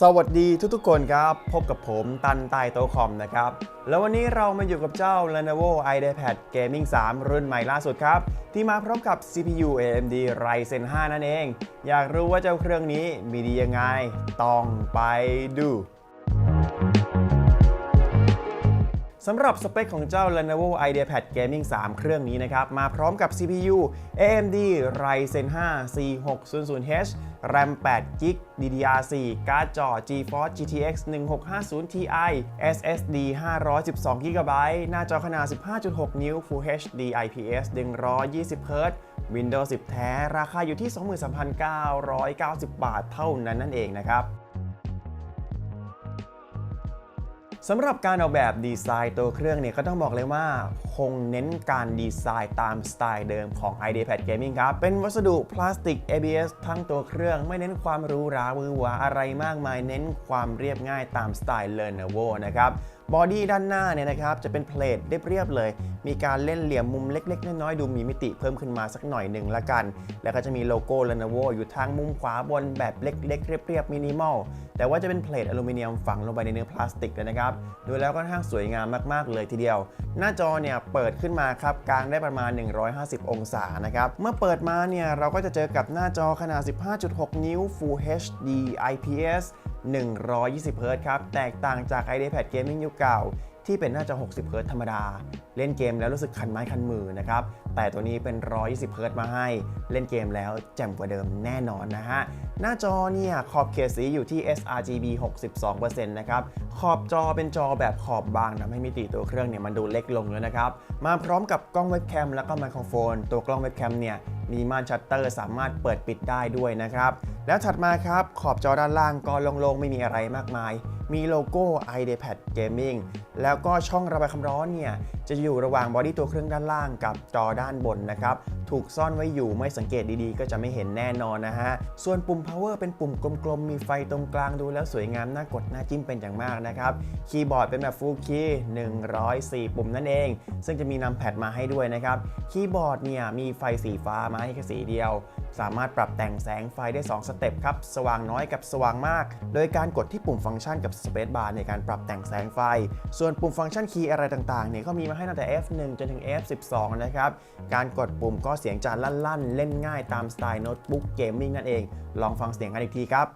สวัสดีทุกๆคนครับ พบกับผมตันไตโตคอมนะครับ แล้ววันนี้เรามาอยู่กับเจ้า Lenovo IdeaPad Gaming 3 รุ่นใหม่ล่าสุดครับ ที่มาพร้อมกับ CPU AMD Ryzen 5 นั่นเอง อยากรู้ว่าเจ้าเครื่องนี้มีดียังไง ต้องไปดู สำหรับสเปคของเจ้า Lenovo IdeaPad Gaming 3 เครื่องนี้นะครับ มาพร้อมกับ CPU AMD Ryzen 5 4600H RAM 8 g b DDR4 การ์ดจอ GeForce GTX 1650 Ti SSD 512 GB หน้าจอขนาด 15.6 นิ้ว Full HD IPS 120Hz Windows 10 แท้ ราคาอยู่ที่ 23,990 บาทเท่านั้นนั่นเองนะครับ สำหรับการออกแบบดีไซน์ตัวเครื่องเนี่ยก็ต้องบอกเลยว่า คงเน้นการดีไซน์ตามสไตล์เดิมของ iPad Gaming ครับ เป็นวัสดุพลาสติก ABS ทั้งตัวเครื่องไม่เน้นความหรูหราหวือหวาอะไรมากมาย เน้นความเรียบง่ายตามสไตล์ Lenovo นะครับ บอดี้ด้านหน้าเนี่ยนะครับจะเป็นเพลทเรียบๆเลย มีการเล่นเหลี่ยมมุมเล็กๆ น้อยๆ ดูมีมิติเพิ่มขึ้นมาสักหน่อยหนึ่งละกัน แล้วก็จะมีโลโก้ Lenovo อยู่ทางมุมขวาบนแบบเล็กๆ เรียบๆมินิมอลแต่ว่าจะเป็นเพลทอลูมิเนียมฝังลงไปในเนื้อพลาสติกเลยนะครับดูแล้วก็ค่อนข้างสวยงามมากๆเลยทีเดียว หน้าจอเนี่ยเปิดขึ้นมาครับกลางได้ประมาณ 150 องศานะครับเมื่อเปิดมาเนี่ยเราก็จะเจอกับหน้าจอขนาด 15.6 นิ้ว Full HD IPS 120 Hz ครับ แตกต่างจาก iPad Gaming ยุคเก่า ที่เป็นน้าจอ60 เฮิรตธรรมดา เล่นเกมแล้วรู้สึกคันไม้คันมือนะครับ แต่ตัวนี้เป็น 120 เฮิรตมาให้ เล่นเกมแล้วแจ่มกว่าเดิมแน่นอนนะฮะ หน้าจอเนี่ยขอบเขตสีอยู่ที่ sRGB 62%นะครับ ขอบจอเป็นจอแบบขอบบางทำให้มิติตัวเครื่องเนี่ยมันดูเล็กลงแล้วนะครับ มาพร้อมกับกล้องเว็บแคมแล้วก็ไมโครโฟน ตัวกล้องเว็บแคมเนี่ยมีม่านชัตเตอร์สามารถเปิดปิดได้ด้วยนะครับ แล้วถัดมาครับขอบจอด้านล่างก็โล่งๆไม่มีอะไรมากมาย มีโลโก้ iDePad Gaming แล้วก็ช่องระบายความร้อนเนี่ยจะอยู่ระหว่างบอดี้ตัวเครื่องด้านล่างกับจอด้านบนนะครับ ถูกซ่อนไว้อยู่ไม่สังเกตดีๆ ก็จะไม่เห็นแน่นอนนะฮะ ส่วนปุ่ม power เป็นปุ่มกลมๆ มีไฟตรงกลางดูแล้วสวยงามน่ากดน่าจิ้มเป็นอย่างมากนะครับ คีย์บอร์ดเป็นแบบ full key 104 ปุ่มนั่นเอง ซึ่งจะมีนำแพดมาให้ด้วยนะครับ คีย์บอร์ดเนี่ยมีไฟสีฟ้ามาให้แค่สีเดียว สามารถปรับแต่งแสงไฟได้ 2 สเต็ปครับ สว่างน้อยกับสว่างมาก โดยการกดที่ปุ่มฟังก์ชันกับ Space Bar ในการปรับแต่งแสงไฟ ส่วนปุ่มฟังก์ชันคีย์อะไรต่างๆเนี่ยก็มีมาให้ตั้งแต่ F1 จนถึง F12 นะครับ การกดปุ่มก็เสียงจะลั่นๆ เล่นง่ายตามสไตล์โน้ตบุ๊กเกมมิ่งนั่นเอง ลองฟังเสียงกันอีกทีครับ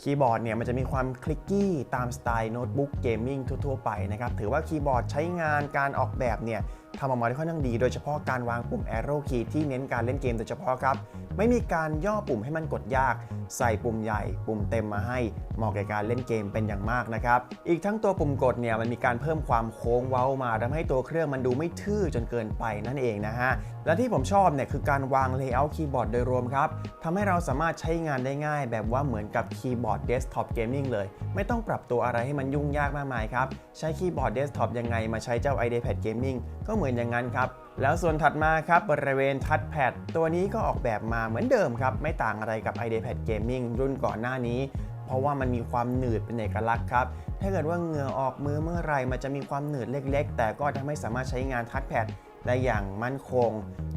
คีย์บอร์ดเนี่ยมันจะมีความคลิกกี้ตามสไตล์โน้ตบุ๊กเกมมิ่งทั่วๆไปนะครับ ถือว่าคีย์บอร์ดใช้งานการออกแบบเนี่ย ทำออกมาได้ค่อนข้างดี โดยเฉพาะการวางปุ่ม arrow key ที่เน้นการเล่นเกมโดยเฉพาะครับ ไม่มีการย่อปุ่มให้มันกดยาก ใส่ปุ่มใหญ่ ปุ่มเต็มมาให้เหมาะแก่การเล่นเกมเป็นอย่างมากนะครับ อีกทั้งตัวปุ่มกดเนี่ยมันมีการเพิ่มความโค้งเว้ามาทำให้ตัวเครื่องมันดูไม่ทื่อจนเกินไปนั่นเองนะฮะ และที่ผมชอบเนี่ยคือการวาง layout คีย์บอร์ดโดยรวมครับทำให้เราสามารถใช้งานได้ง่าย แบบว่าเหมือนกับคีย์บอร์ดเดสก์ท็อปเกมมิ่งเลย ไม่ต้องปรับตัวอะไรให้มันยุ่งยากมากมายครับ ใช้คีย์บอร์ดเดสก์ท็อปยังไงมาใช้เจ้า iPad Gaming ก็เหมือนอย่างนั้นครับ แล้วส่วนถัดมาครับบริเวณทัชแพดตัวนี้ก็ออกแบบมาเหมือนเดิมครับ ไม่ต่างอะไรกับ iPad Gaming รุ่นก่อนหน้านี้ เพราะว่ามันมีความหนืดเป็นเอกลักษณ์ครับ ถ้าเกิดว่าเหงื่อออกมือเมื่อไรมันจะมีความหนืดเล็ก ๆ แต่ก็ทำให้สามารถใช้งานทัชแพด ได้อย่างมั่นคง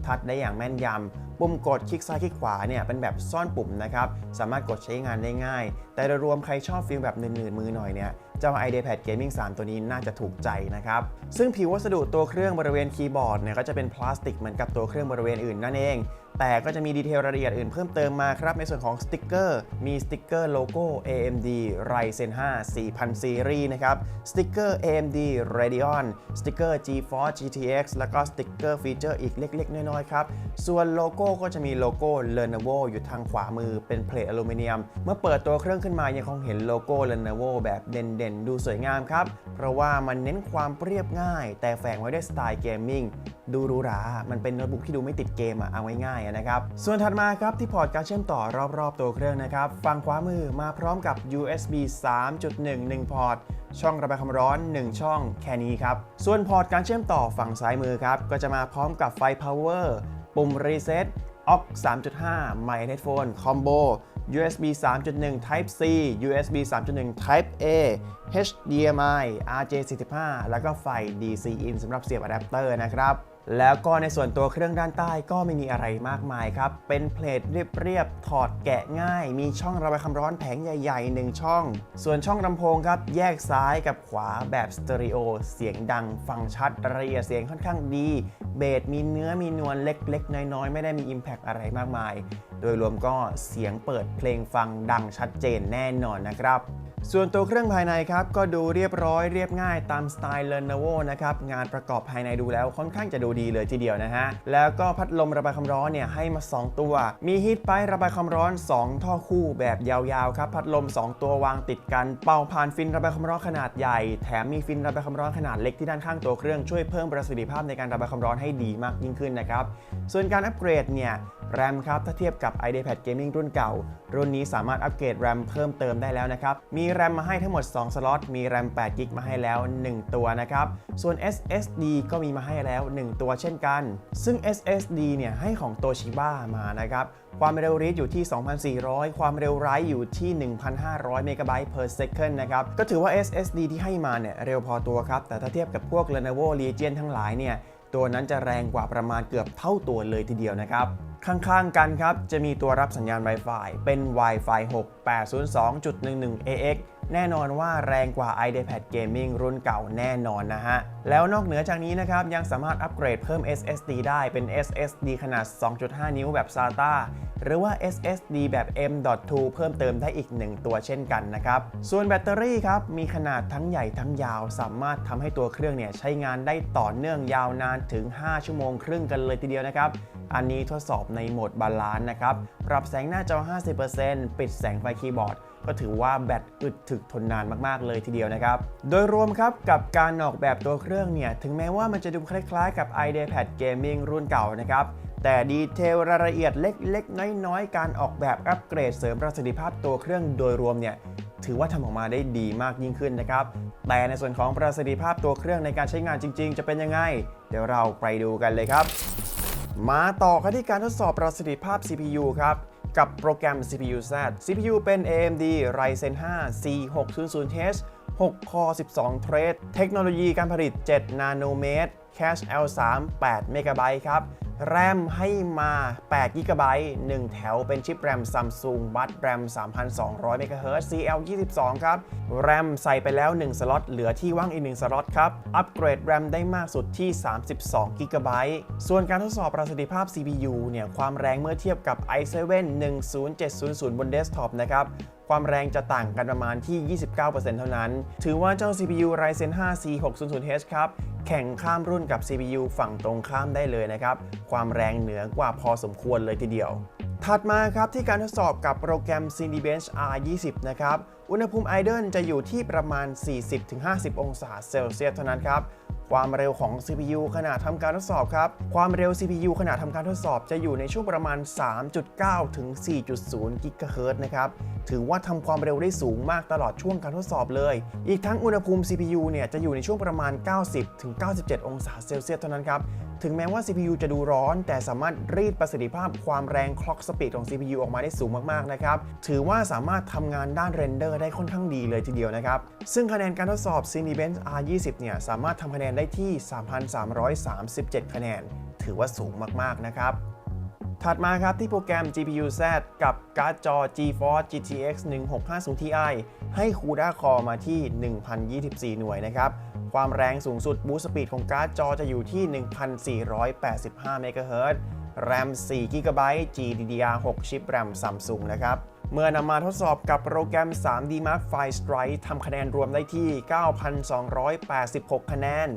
ทัดได้อย่างแม่นยำ ปุ่มกดคลิกซ้ายคลิกขวาเนี่ยเป็นแบบซ่อนปุ่มนะครับ สามารถกดใช้งานได้ง่าย แต่โดยรวมใครชอบฟิลแบบหนืดๆมือหน่อยเนี่ยเจ้า IdeaPad Gaming 3 ตัวนี้น่าจะถูกใจนะครับ ซึ่งผิววัสดุตัวเครื่องบริเวณคีย์บอร์ดเนี่ยก็จะเป็นพลาสติกเหมือนกับตัวเครื่องบริเวณอื่นนั่นเอง แต่ก็จะมีดีเทลรายละเอียดอื่นเพิ่มเติมมาครับ ในส่วนของสติกเกอร์มีสติกเกอร์โลโก้ AMD Ryzen 5 4000ซีรีส์นะครับสติกเกอร์ AMD Radeon สติกเกอร์ GeForce GTX แล้วก็สติกเกอร์ฟีเจอร์อีกเล็ก ๆ น้อย ๆ ครับ ส่วนโลโก้ก็จะมีโลโก้ Lenovo อยู่ทางขวามือเป็นเพลทอลูมิเนียม เมื่อเปิดตัวเครื่องขึ้นมายังคงเห็นโลโก้ Lenovo แบบเด่น ๆ ดูสวยงามครับ เพราะว่ามันเน้นความเรียบง่าย แต่แฝงไว้ด้วยสไตล์เกมมิ่งดูหรูหรา มันเป็นโน้ตบุ๊กที่ดูไม่ติดเกมอะเอาง่ายๆนะครับ ส่วนถัดมาครับที่พอร์ตการเชื่อมต่อรอบๆตัวเครื่องนะครับ ฝั่งขวามือมาพร้อมกับ USB 3.1 1 พอร์ต ช่องระบายความร้อน 1 ช่องแค่นี้ครับ ส่วนพอร์ตการเชื่อมต่อฝั่งซ้ายมือครับ ก็จะมาพร้อมกับไฟ power ปุ่ม reset aux 3.5 My Headphone Combo USB 3.1 Type C USB 3.1 Type A HDMI RJ45 แล้วก็ไฟ DC in สำหรับเสียบอะแดปเตอร์นะครับ แล้วก็ในส่วนตัวเครื่องด้านใต้ก็ไม่มีอะไรมากมายครับ เป็นเพลทเรียบๆ ถอดแกะง่าย มีช่องระบายความร้อนแผงใหญ่ๆ 1 ช่อง ส่วนช่องลำโพงครับ แยกซ้ายกับขวาแบบสเตอริโอ เสียงดัง ฟังชัดละเอียดเสียงค่อนข้างดี เบสมีเนื้อมีนวลเล็ก ๆ น้อยๆ ไม่ได้มี Impact อะไรมากมาย โดยรวมก็เสียงเปิดเพลงฟังดังชัดเจนแน่นอนนะครับ ส่วนตัวเครื่องภายในครับก็ดูเรียบร้อยเรียบง่ายตามสไตล์ Lenovo นะครับงานประกอบภายในดูแล้วค่อนข้างจะดูดีเลยทีเดียวนะฮะ แล้วก็พัดลมระบายความร้อนเนี่ยให้มา 2 ตัว มีฮีทไประบายความร้อน 2 ท่อคู่แบบยาวๆครับพัดลม 2 ตัววางติดกันเป่าผ่านฟินระบายความร้อนขนาดใหญ่ แถมมีฟินระบายความร้อนขนาดเล็กที่ด้านข้างตัวเครื่องช่วยเพิ่มประสิทธิภาพในการระบายความร้อนให้ดีมากยิ่งขึ้นนะครับส่วนการอัปเกรดเนี่ยแรมครับถ้าเทียบกับ iPad Gaming รุ่นเก่า รุ่นนี้สามารถอัปเกรดแรมเพิ่มเติมได้แล้วนะครับมีแรมมาให้ทั้งหมด 2 สล็อต มีแรม8 g b มาให้แล้ว 1 ตัวนะครับ ส่วน SSD ก็มีมาให้แล้ว 1 ตัวเช่นกัน ซึ่ง SSD เนี่ยให้ของ Toshiba มานะครับ ความเร็ว read อยู่ที่ 2,400 ความเร็ว write อยู่ที่ 1,500 MB per second นะครับ ก็ถือว่า SSD ที่ให้มาเนี่ยเร็วพอตัวครับ แต่ถ้าเทียบกับพวก Lenovo Legion ทั้งหลายเนี่ย ตัวนั้นจะแรงกว่าประมาณเกือบเท่าตัวเลยทีเดียวนะครับ ข้างๆกันครับ จะมีตัวรับสัญญาณ Wi-Fi เป็น Wi-Fi 6 802.11 AX แน่นอนว่าแรงกว่า iPad Gaming รุ่นเก่าแน่นอนนะฮะ แล้วนอกเหนือจากนี้นะครับ ยังสามารถอัปเกรดเพิ่ม SSD ได้เป็น SSD ขนาด 2.5 นิ้วแบบ SATA หรือว่า SSD แบบ M.2 เพิ่มเติมได้อีก 1 ตัวเช่นกันนะครับ ส่วนแบตเตอรี่ครับ มีขนาดทั้งใหญ่ทั้งยาว สามารถทำให้ตัวเครื่องเนี่ยใช้งานได้ต่อเนื่องยาวนานถึง 5 ชั่วโมงครึ่งกันเลยทีเดียวนะครับ อันนี้ทดสอบในโหมดบาลานซ์นะครับ ปรับแสงหน้าจอ 50%ปิดแสงไฟคีย์บอร์ด ก็ถือว่าแบตอึดถึกทนนานมาก ๆ เลยทีเดียวนะครับ โดยรวมครับกับการออกแบบตัวเครื่องเนี่ย ถึงแม้ว่ามันจะดูคล้าย ๆ กับ iPad Gaming รุ่นเก่านะครับแต่ดีเทลรายละเอียดเล็ก ๆ น้อย ๆ การออกแบบอัปเกรดเสริมประสิทธิภาพตัวเครื่องโดยรวมเนี่ยถือว่าทำออกมาได้ดีมากยิ่งขึ้นนะครับ แต่ในส่วนของประสิทธิภาพตัวเครื่องในการใช้งานจริง ๆ จะเป็นยังไง เดี๋ยวเราไปดูกันเลยครับ มาต่อกันที่การทดสอบประสิทธิภาพ CPU ครับ กับโปรแกรม CPU Z CPU เป็น AMD Ryzen 5 4600H 6 Core 12 Thread เทคโนโลยีการผลิต 7 นาโนเมตร Cache L3 8เมกะไบต์ครับ แรมให้มา8 g b 1 แถวเป็นชิปแรม Samsung บัตแรม 3,200 MHz CL22 ครับ แรมใส่ไปแล้ว 1 สล็อต เหลือที่ว่างอีก 1 สล็อตครับ อัปเกรดแรมได้มากสุดที่ 32 g b ส่วนการทดสอบประสิทธิภาพ CPU เนี่ย ความแรงเมื่อเทียบกับ i7 10700 บนเดสก์ท็อปนะครับความแรงจะต่างกันประมาณที่ 29%เท่านั้น ถือว่าเจ้า CPU Ryzen 5 4600H ครับ แข่งข้ามรุ่นกับ CPU ฝั่งตรงข้ามได้เลยนะครับ ความแรงเหนือกว่าพอสมควรเลยทีเดียว ถัดมาครับที่การทดสอบกับโปรแกรม Cinebench R20 นะครับ อุณหภูมิไอเดิลจะอยู่ที่ประมาณ 40-50 องศาเซลเซียสเท่านั้นครับ ความเร็วของ CPU ขณะทำการทดสอบครับ ความเร็ว CPU ขณะทำการทดสอบจะอยู่ในช่วงประมาณ 3.9 ถึง 4.0 กิกะเฮิรตซ์นะครับ ถือว่าทำความเร็วได้สูงมากตลอดช่วงการทดสอบเลย อีกทั้งอุณหภูมิ CPU เนี่ยจะอยู่ในช่วงประมาณ 90 ถึง 97 องศาเซลเซียสเท่านั้นครับ ถึงแม้ว่า CPU จะดูร้อน แต่สามารถรีดประสิทธิภาพความแรงคล็อกสปีดของ CPU ออกมาได้สูงมากๆนะครับ ถือว่าสามารถทำงานด้านเรนเดอร์ได้ค่อนข้างดีเลยทีเดียวนะครับ ซึ่งคะแนนการทดสอบ Cinebench R20 เนี่ยสามารถทำคะแนนได้ที่ 3,337 คะแนน ถือว่าสูงมากๆนะครับถัดมาครับที่โปรแกรม GPU Z กับการ์ดจอ GeForce GTX 1650 Ti ให้ CUDA Core มาที่ 1024 หน่วยนะครับ ความแรงสูงสุดบูสต์สปีดของการ์ดจอจะอยู่ที่ 1485 MHz แรม4 GB GDDR6 ชิปแรม Samsung นะครับ เมื่อนำมาทดสอบกับโปรแกรม 3D Mark V Strike ทำคะแนนรวมได้ที่ 9,286 คะแนน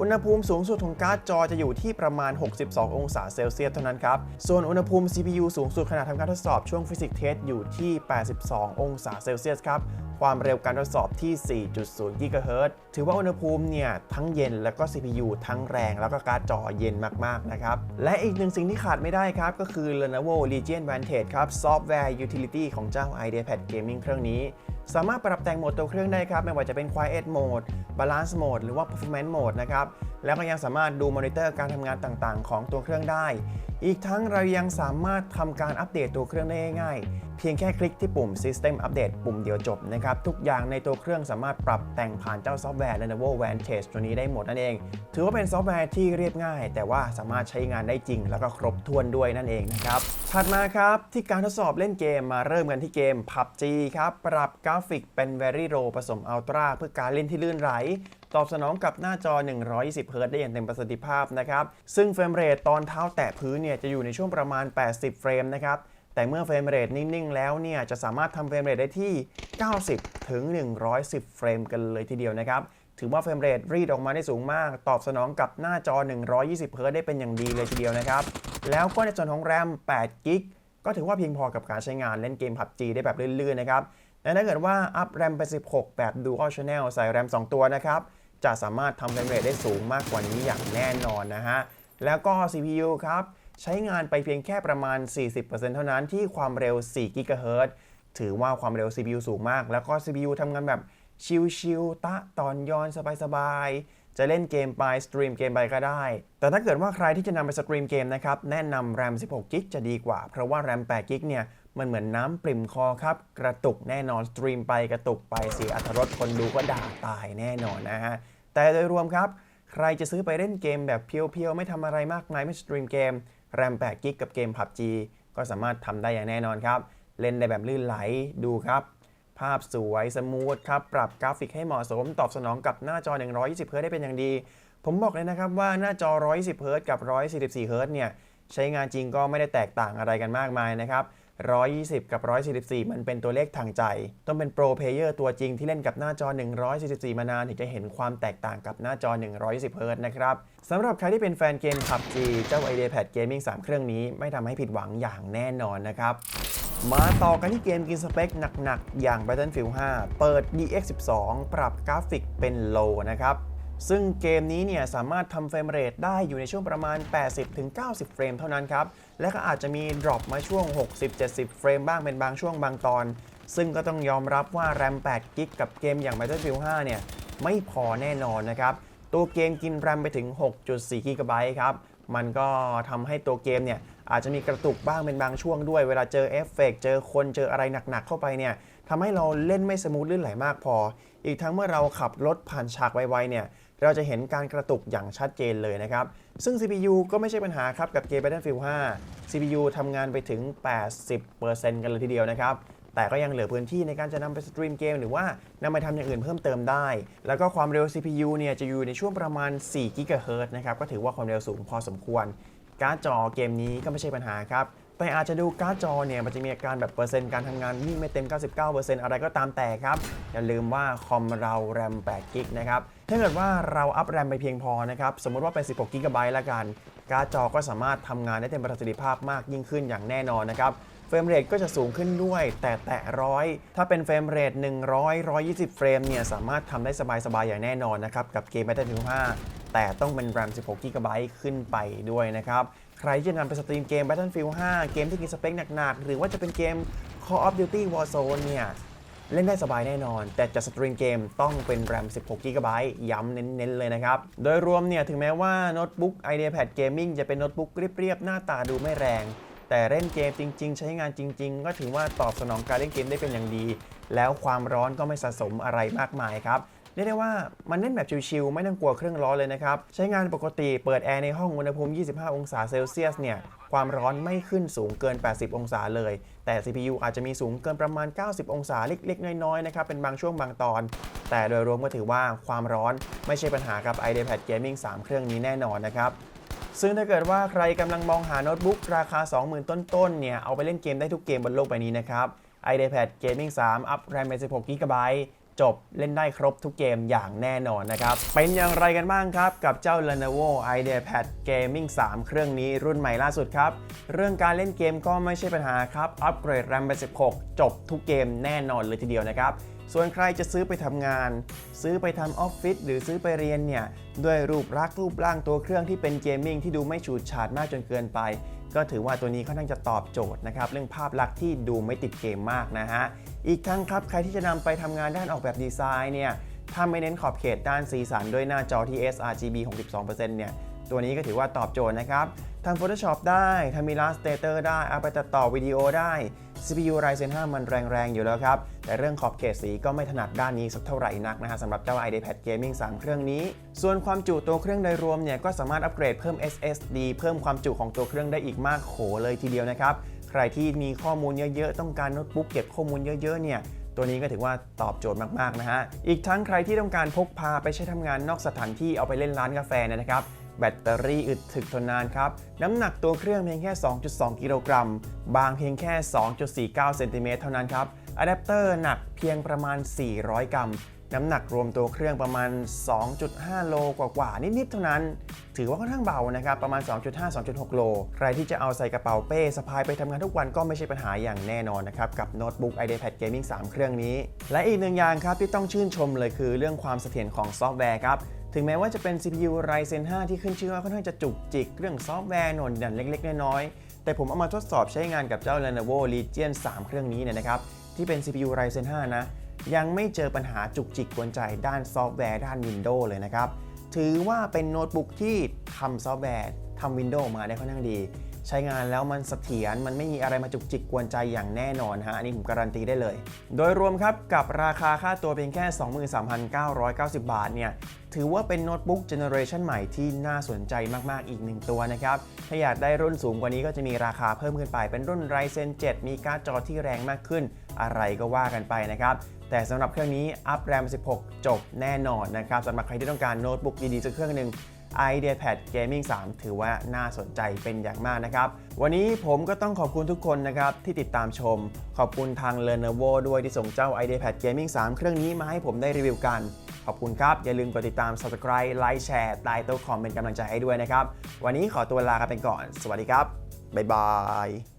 อุณหภูมิสูงสุดของการ์ดจอจะอยู่ที่ประมาณ 62 องศาเซลเซียสเท่านั้นครับ ส่วนอุณหภูมิ CPU สูงสุดขณะทำการทดสอบช่วงฟิสิกส์เทสอยู่ที่ 82 องศาเซลเซียสครับ ความเร็วการทดสอบที่ 4.0กิกะเฮิรตซ์ถือว่าอุณหภูมิเนี่ยทั้งเย็นแล้วก็ CPU ทั้งแรงแล้วก็การ์ดจอเย็นมากๆนะครับและอีกหนึ่งสิ่งที่ขาดไม่ได้ครับ ก็คือ Lenovo Legion Vantage ครับซอฟต์แวร์ Utility ของเจ้า iPad Gaming เครื่องนี้ สามารถปรับแต่งโหมดตัวเครื่องได้ครับ ไม่ว่าจะเป็น Quiet Mode Balance Mode หรือว่า Performance Mode นะครับ แล้วก็ยังสามารถดูมอนิเตอร์การทำงานต่างๆ ของตัวเครื่องได้ อีกทั้งเรายังสามารถทำการอัปเดตตัวเครื่องได้ง่ายๆ เพียงแค่คลิกที่ปุ่ม System Update ปุ่มเดียวจบนะครับ ทุกอย่างในตัวเครื่องสามารถปรับแต่งผ่านเจ้าซอฟต์แวร์ Lenovo Vantage ตัวนี้ได้หมดนั่นเอง ถือว่าเป็นซอฟต์แวร์ที่เรียบง่าย แต่ว่าสามารถใช้งานได้จริง แล้วก็ครบถ้วนด้วยนั่นเองนะครับ ถัดมาครับที่การทดสอบเล่นเกมมาเริ่มกันที่เกม PUBG ครับปรับกราราฟิกเป็น Very Low ผสม Ultra เพื่อการเล่นที่ลื่นไหล ตอบสนองกับหน้าจอ 120เฮิรตซ์ได้อย่างเต็มประสิทธิภาพนะครับ ซึ่งเฟรมเรทตอนเท้าแตะพื้นเนี่ยจะอยู่ในช่วงประมาณ 80 เฟรมนะครับแต่เมื่อเฟรมเรทนิ่ง ๆ แล้วเนี่ยจะสามารถทำเฟรมเรทได้ที่ 90 ถึง 110 เฟรมกันเลยทีเดียวนะครับ ถือว่าเฟรมเรทรีดออกมาได้สูงมาก ตอบสนองกับหน้าจอ 120 เฮิรตได้เป็นอย่างดีเลยทีเดียวนะครับ แล้วก็ในส่วนของแรม8กิกก็ถือว่าเพียงพอกับการใช้งานเล่นเกม PUBG ได้แบบลื่น ๆ นะครับ แต่ถ้าเกิดว่าอัพแรมไป 16 แบบ Dual Channel ใส่แรม 2 ตัวนะครับ จะสามารถทำเฟรมเรทได้สูงมากกว่านี้อย่างแน่นอนนะฮะ แล้วก็ CPU ครับ ใช้งานไปเพียงแค่ประมาณ 40%เท่านั้นที่ความเร็ว 4 GHz ถือว่าความเร็ว CPU สูงมาก แล้วก็ CPU ทำงานแบบชิลๆตะตอนย้อนสบายๆ จะเล่นเกมไปสตรีมเกมไปก็ได้ แต่ถ้าเกิดว่าใครที่จะนำไปสตรีมเกมนะครับ แนะนำแรม 16กิกจะดีกว่า เพราะว่าแรม8กิกเนี่ย มันเหมือนน้ำปริ่มคอครับ กระตุกแน่นอนสตรีมไปกระตุกไปเสียอัตรสคนดูก็ด่าตายแน่นอนนะฮะ แต่โดยรวมครับ ใครจะซื้อไปเล่นเกมแบบเพียวๆ ไม่ทำอะไรมากมายไม่สตรีมเกมแรม8กิกกับเกม PUBG ก็สามารถทำได้อย่างแน่นอนครับ เล่นได้แบบลื่นไหลดูครับ ภาพสวยสมูทครับ ปรับกราฟิกให้เหมาะสมตอบสนองกับหน้าจอ 120เฮิรตได้เป็นอย่างดี ผมบอกเลยนะครับว่าหน้าจอ120เฮิรตกับ 144เฮิรตเนี่ยใช้งานจริงก็ไม่ได้แตกต่างอะไรกันมากมายนะครับ 120 กับ 144 มันเป็นตัวเลขทางใจ ต้องเป็นโปรเพเยอร์ตัวจริงที่เล่นกับหน้าจอ 144 มานาน ถึงจะเห็นความแตกต่างกับหน้าจอ 120เฮิร์นะครับสำหรับใครที่เป็นแฟนเกม PUBG เจ้า iPad Gaming 3 เครื่องนี้ไม่ทำให้ผิดหวังอย่างแน่นอนนะครับมาต่อกันที่เกมกินสเปคหนักๆ อย่าง Battlefield 5 เปิด DX12 ปรับกราฟิกเป็น Low นะครับซึ่งเกมนี้เนี่ยสามารถทำเฟรมเรทได้อยู่ในช่วงประมาณ 80-90 เฟรมเท่านั้นครับ และก็อาจจะมีดรอปมาช่วง 60-70 เฟรมบ้างเป็นบางช่วงบางตอน ซึ่งก็ต้องยอมรับว่าแรม8กิกกับเกมอย่าง Battlefield 5 เนี่ย ไม่พอแน่นอนนะครับ ตัวเกมกินแรมไปถึง 6.4กิกะไบต์ครับ มันก็ทำให้ตัวเกมเนี่ย อาจจะมีกระตุกบ้างเป็นบางช่วงด้วย เวลาเจอเอฟเฟกต์เจอคนเจออะไรหนักๆเข้าไปเนี่ยทำให้เราเล่นไม่สมูทลื่นไหลมากพอ อีกทั้งเมื่อเราขับรถผ่านฉากไวๆเนี่ย เราจะเห็นการกระตุกอย่างชัดเจนเลยนะครับ ซึ่ง CPU ก็ไม่ใช่ปัญหาครับกับเกม Battlefield 5 CPU ทำงานไปถึง 80%กันเลยทีเดียวนะครับ แต่ก็ยังเหลือพื้นที่ในการจะนำไปสตรีมเกมหรือว่านำไปทำอย่างอื่นเพิ่มเติมได้ แล้วก็ความเร็ว CPU เนี่ยจะอยู่ในช่วงประมาณ 4 GHz นะครับ ก็ถือว่าความเร็วสูงพอสมควร การ์ดจอเกมนี้ก็ไม่ใช่ปัญหาครับ แต่อาจจะดูการ์ดจอเนี่ยมันจะมีอาการแบบเปอร์เซ็นต์การทำงานวิ่งไม่เต็ม 99%อะไรก็ตามแต่ครับ อย่าลืมว่าคอมเราแรม8กิกนะครับ ถ้าเกิดว่าเราอัพแรมไปเพียงพอนะครับ สมมติว่าเป็น 16กิกะไบต์ละกัน การ์ดจอก็สามารถทำงานได้เต็มประสิทธิภาพมากยิ่งขึ้นอย่างแน่นอนนะครับเฟรมเรทก็จะสูงขึ้นด้วย แต่แตะร้อยถ้าเป็นเฟรมเรท100 120 เฟรมเนี่ยสามารถทำได้สบายๆ อย่างแน่นอนนะครับ กับเกม Battlefield 5แต่ต้องเป็น RAM 16 GB ขึ้นไปด้วยนะครับ ใครที่จะนำไปสตรีมเกม Battlefield 5 เกมที่กินสเปคหนักๆ หรือว่าจะเป็นเกม Call of Duty Warzone เนี่ย เล่นได้สบายแน่นอน แต่จะสตรีมเกมต้องเป็น RAM 16 GB ย้ำเน้นๆ เลยนะครับ โดยรวมเนี่ย ถึงแม้ว่าโน้ตบุ๊ก IdeaPad Gaming จะเป็นโน้ตบุ๊กเรียบๆ หน้าตาดูไม่แรง แต่เล่นเกมจริง ๆ ใช้งานจริง ๆ ก็ถือว่าตอบสนองการเล่นเกมได้เป็นอย่างดี แล้วความร้อนก็ไม่สะสมอะไรมากมายครับ เรียกได้ว่ามันเล่นแบบชิลๆไม่ต้องกลัวเครื่องร้อนเลยนะครับ ใช้งานปกติเปิดแอร์ในห้องอุณหภูมิ 25 องศาเซลเซียสเนี่ยความร้อนไม่ขึ้นสูงเกิน 80 องศาเลย แต่ CPU อาจจะมีสูงเกินประมาณ 90 องศาเล็กๆ น้อยๆนะครับเป็นบางช่วงบางตอน แต่โดยรวมก็ถือว่าความร้อนไม่ใช่ปัญหากับ iPad Gaming 3 เครื่องนี้แน่นอนนะครับซึ่งถ้าเกิดว่าใครกำลังมองหาโน้ตบุ๊กราคา 20,000 ต้นๆ เนี่ย เอาไปเล่นเกมได้ทุกเกมบนโลกใบนี้นะครับ iPad Gaming 3 อัพ RAM เป็น 16 GB จบเล่นได้ครบทุกเกมอย่างแน่นอนนะครับ เป็นอย่างไรกันบ้างครับ กับเจ้า Lenovo IdeaPad Gaming 3 เครื่องนี้รุ่นใหม่ล่าสุดครับ เรื่องการเล่นเกมก็ไม่ใช่ปัญหาครับ อัปเกรด RAM ไป16 จบทุกเกมแน่นอนเลยทีเดียวนะครับ ส่วนใครจะซื้อไปทำงาน ซื้อไปทำออฟฟิศหรือซื้อไปเรียนเนี่ย ด้วยรูปลักษ์รูปร่างตัวเครื่องที่เป็นเกมมิ่งที่ดูไม่ฉูดฉาดมากจนเกินไป ก็ถือว่าตัวนี้ค่อนข้างจะตอบโจทย์นะครับเรื่องภาพลักษณ์ที่ดูไม่ติดเกมมากนะฮะ อีกทั้งครับใครที่จะนำไปทำงานด้านออกแบบดีไซน์เนี่ยถ้าไม่เน้นขอบเขตด้านสีสันด้วยหน้าจอที่ sRGB 62%เนี่ยตัวนี้ก็ถือว่าตอบโจทย์นะครับทำ Photoshop ได้ทำ Illustrator ได้เอาไปตัดต่อวิดีโอได้ CPU Ryzen 5 มันแรงๆ อยู่แล้วครับ แต่เรื่องขอบเขตสีก็ไม่ถนัดด้านนี้สักเท่าไหร่นักนะฮะสำหรับเจ้า iPad Gaming 3 เครื่องนี้ ส่วนความจุตัวเครื่องโดยรวมเนี่ยก็สามารถอัปเกรดเพิ่ม SSD เพิ่มความจุของตัวเครื่องได้อีกมากโขเลยทีเดียวนะครับ ใครที่มีข้อมูลเยอะๆ ต้องการโน้ตบุ๊กเก็บข้อมูลเยอะๆ เนี่ยตัวนี้ก็ถือว่าตอบโจทย์มาก ๆ นะฮะ อีกทั้งใครที่ต้องการพกพาไปใช้ทำงานนอกสถานที่เอาไปเล่นร้านกาแฟนะครับ แบตเตอรี่อึดถึกทนนานครับ น้ำหนักตัวเครื่องเพียงแค่ 2.2 กิโลกรัม บางเพียงแค่ 2.49 เซนติเมตรเท่านั้นครับอะแดปเตอร์หนักเพียงประมาณ 400 กรัม น้ำหนักรวมตัวเครื่องประมาณ 2.5 โลกว่าๆนิดๆเท่านั้น ถือว่าค่อนข้างเบานะครับ ประมาณ 2.5-2.6 โล ใครที่จะเอาใส่กระเป๋าเป้สะพายไปทำงานทุกวันก็ไม่ใช่ปัญหาอย่างแน่นอนนะครับ กับโน้ตบุ๊ก iPad Gaming 3 เครื่องนี้ และอีกหนึ่งอย่างครับที่ต้องชื่นชมเลยคือเรื่องความเสถียรของซอฟต์แวร์ครับ ถึงแม้ว่าจะเป็น CPU Ryzen 5 ที่ขึ้นชื่อว่าค่อนข้างจะจุกจิก เรื่องซอฟต์แวร์หน่นดันเล็กๆ น้อยๆ แต่ผมเอามาทดสอบใช้งานกับเจ้า Lenovo Legion 3 เครื่องนี้เนี่ยนะครับ ที่เป็น CPU Ryzen 5 นะ ยังไม่เจอปัญหาจุกจิกกวนใจด้านซอฟต์แวร์ด้าน Windows เลยนะครับ ถือว่าเป็นโน้ตบุ๊กที่ทำซอฟต์แวร์ทำ Windows มาได้ค่อนข้างดี ใช้งานแล้วมันเสถียรมันไม่มีอะไรมาจุกจิกกวนใจอย่างแน่นอนฮะอันนี้ผมการันตีได้เลย โดยรวมครับกับราคาค่าตัวเพียงแค่ 23,990 บาทเนี่ยถือว่าเป็นโน้ตบุ๊กเจเนอเรชันใหม่ที่น่าสนใจมาก ๆ อีกหนึ่งตัวนะครับ ถ้าอยากได้รุ่นสูงกว่านี้ก็จะมีราคาเพิ่มขึ้นไป เป็นรุ่น Ryzen 7 มีการ์ดจอที่แรงมากขึ้น อะไรก็ว่ากันไปนะครับ แต่สำหรับเครื่องนี้อัพแรม16 จบแน่นอนนะครับสำหรับใครที่ต้องการโน้ตบุ๊กดี ๆ สักเครื่องหนึ่ง iPad Gaming 3 ถือว่าน่าสนใจเป็นอย่างมากนะครับ วันนี้ผมก็ต้องขอบคุณทุกคนนะครับที่ติดตามชม ขอบคุณทาง Lenovo ด้วยที่ส่งเจ้า iPad Gaming 3 เครื่องนี้มาให้ผมได้รีวิวกัน ขอบคุณครับ อย่าลืมกดติดตาม Subscribe ไลค์แชร์ใต้โต๊ะคอมเป็นกำลังใจให้ด้วยนะครับ วันนี้ขอตัวลากันไปก่อน สวัสดีครับ บ๊ายบาย